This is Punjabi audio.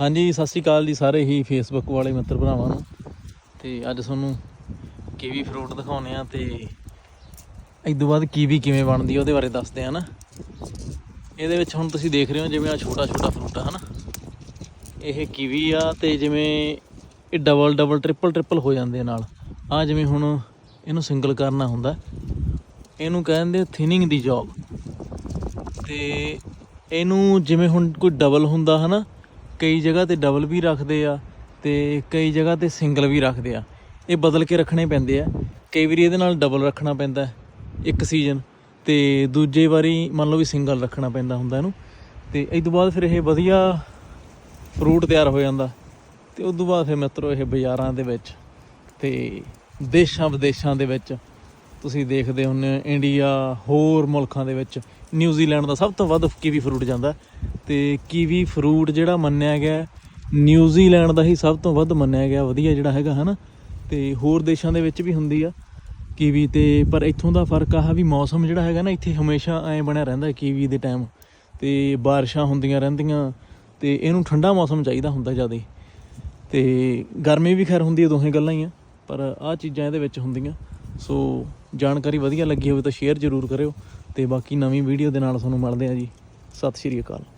ਹਾਂਜੀ, ਸਤਿ ਸ਼੍ਰੀ ਅਕਾਲ ਜੀ ਸਾਰੇ ਹੀ ਫੇਸਬੁੱਕ ਵਾਲੇ ਮਿੱਤਰ ਭਰਾਵਾਂ ਨੂੰ। ਤੇ ਅੱਜ ਤੁਹਾਨੂੰ ਕੀਵੀ ਫਰੂਟ ਦਿਖਾਉਨੇ ਆ ਤੇ ਇਸ ਤੋਂ ਬਾਅਦ ਕੀਵੀ ਕਿਵੇਂ ਬਣਦੀ ਆ ਉਹਦੇ ਬਾਰੇ ਦੱਸਦੇ ਆ ਨਾ। ਇਹਦੇ ਵਿੱਚ ਹੁਣ ਤੁਸੀਂ ਦੇਖ ਰਹੇ ਹੋ ਜਿਵੇਂ ਆ ਛੋਟਾ ਛੋਟਾ ਫਰੂਟ ਆ, ਹਨਾ। ਇਹ ਕੀਵੀ ਆ ਤੇ ਜਿਵੇਂ ਇਹ ਡਬਲ ਡਬਲ ਟ੍ਰਿਪਲ ਟ੍ਰਿਪਲ ਹੋ ਜਾਂਦੇ ਨਾਲ। ਆ ਜਿਵੇਂ ਹੁਣ ਇਹਨੂੰ ਸਿੰਗਲ ਕਰਨਾ ਹੁੰਦਾ। ਇਹਨੂੰ ਕਹਿੰਦੇ ਥਿਨਿੰਗ ਦੀ ਜੌਬ ਤੇ ਇਹਨੂੰ ਜਿਵੇਂ ਹੁਣ ਕੋਈ ਡਬਲ ਹੁੰਦਾ, ਹਨਾ ਕਈ ਜਗ੍ਹਾ ਤੇ ਡਬਲ ਵੀ ਰੱਖਦੇ ਆ ਤੇ ਕਈ ਜਗ੍ਹਾ ਤੇ ਸਿੰਗਲ ਵੀ ਰੱਖਦੇ ਆ। ਇਹ ਬਦਲ ਕੇ ਰੱਖਣੇ ਪੈਂਦੇ ਆ। ਕਈ ਵਾਰੀ ਇਹਦੇ ਨਾਲ ਡਬਲ ਰੱਖਣਾ ਪੈਂਦਾ ਇੱਕ ਸੀਜ਼ਨ ਤੇ ਦੂਜੇ ਵਾਰੀ ਮੰਨ ਲਓ ਵੀ ਸਿੰਗਲ ਰੱਖਣਾ ਪੈਂਦਾ ਹੁੰਦਾ ਇਹਨੂੰ। ਤੇ ਇਸ ਤੋਂ ਬਾਅਦ ਫਿਰ ਇਹ ਵਧੀਆ ਫਰੂਟ ਤਿਆਰ ਹੋ ਜਾਂਦਾ। ਤੇ ਉਸ ਤੋਂ ਬਾਅਦ ਫਿਰ ਮਿੱਤਰੋ ਇਹ ਬਾਜ਼ਾਰਾਂ ਦੇ ਵਿੱਚ ਤੇ ਦੇਸ਼ਾਂ ਵਿਦੇਸ਼ਾਂ ਦੇ ਵਿੱਚ ਤੁਸੀਂ ਦੇਖਦੇ ਹੁੰਦੇ ਹੋ ਇੰਡੀਆ ਹੋਰ ਮੁਲਕਾਂ ਦੇ ਵਿੱਚ, ਨਿਊਜ਼ੀਲੈਂਡ ਦਾ ਸਭ ਤੋਂ ਵੱਧ ਕੀਵੀ ਫਰੂਟ ਜਾਂਦਾ ਤੇ ਕੀਵੀ ਫਰੂਟ ਜਿਹੜਾ ਮੰਨਿਆ ਗਿਆ ਨਿਊਜ਼ੀਲੈਂਡ ਦਾ ਹੀ ਸਭ ਤੋਂ ਵੱਧ ਮੰਨਿਆ ਗਿਆ, ਵਧੀਆ ਜਿਹੜਾ ਹੈਗਾ, ਹਨਾ? ਤੇ ਹੋਰ ਦੇਸ਼ਾਂ ਦੇ ਵਿੱਚ ਵੀ ਹੁੰਦੀ ਆ ਕੀਵੀ ਤੇ, ਪਰ ਇੱਥੋਂ ਦਾ ਫ਼ਰਕ ਆ ਵੀ ਮੌਸਮ ਜਿਹੜਾ ਹੈਗਾ ਨਾ, ਇੱਥੇ ਹਮੇਸ਼ਾ ਐ ਬਣਿਆ ਰਹਿੰਦਾ ਕੀਵੀ ਦੇ ਟਾਈਮ ਤੇ ਬਾਰਿਸ਼ਾਂ ਹੁੰਦੀਆਂ ਰਹਿੰਦੀਆਂ, ਤੇ ਇਹਨੂੰ ਠੰਡਾ ਮੌਸਮ ਚਾਹੀਦਾ ਹੁੰਦਾ ਜ਼ਿਆਦਾ ਤੇ ਗਰਮੀ ਵੀ ਖੈਰ ਹੁੰਦੀ ਹੈ ਦੋਹੇ ਗੱਲਾਂ ਹੀ ਆ, ਪਰ ਆਹ ਚੀਜ਼ਾਂ ਇਹਦੇ ਵਿੱਚ ਹੁੰਦੀਆਂ। ਸੋ ਜਾਣਕਾਰੀ ਵਧੀਆ ਲੱਗੀ ਹੋਵੇ ਤਾਂ ਸ਼ੇਅਰ ਜ਼ਰੂਰ ਕਰਿਓ ਤੇ ਬਾਕੀ ਨਵੀਂ ਵੀਡੀਓ ਦੇ ਨਾਲ ਤੁਹਾਨੂੰ ਮਿਲਦੇ ਆ ਜੀ। ਸਤਿ ਸ਼੍ਰੀ ਅਕਾਲ।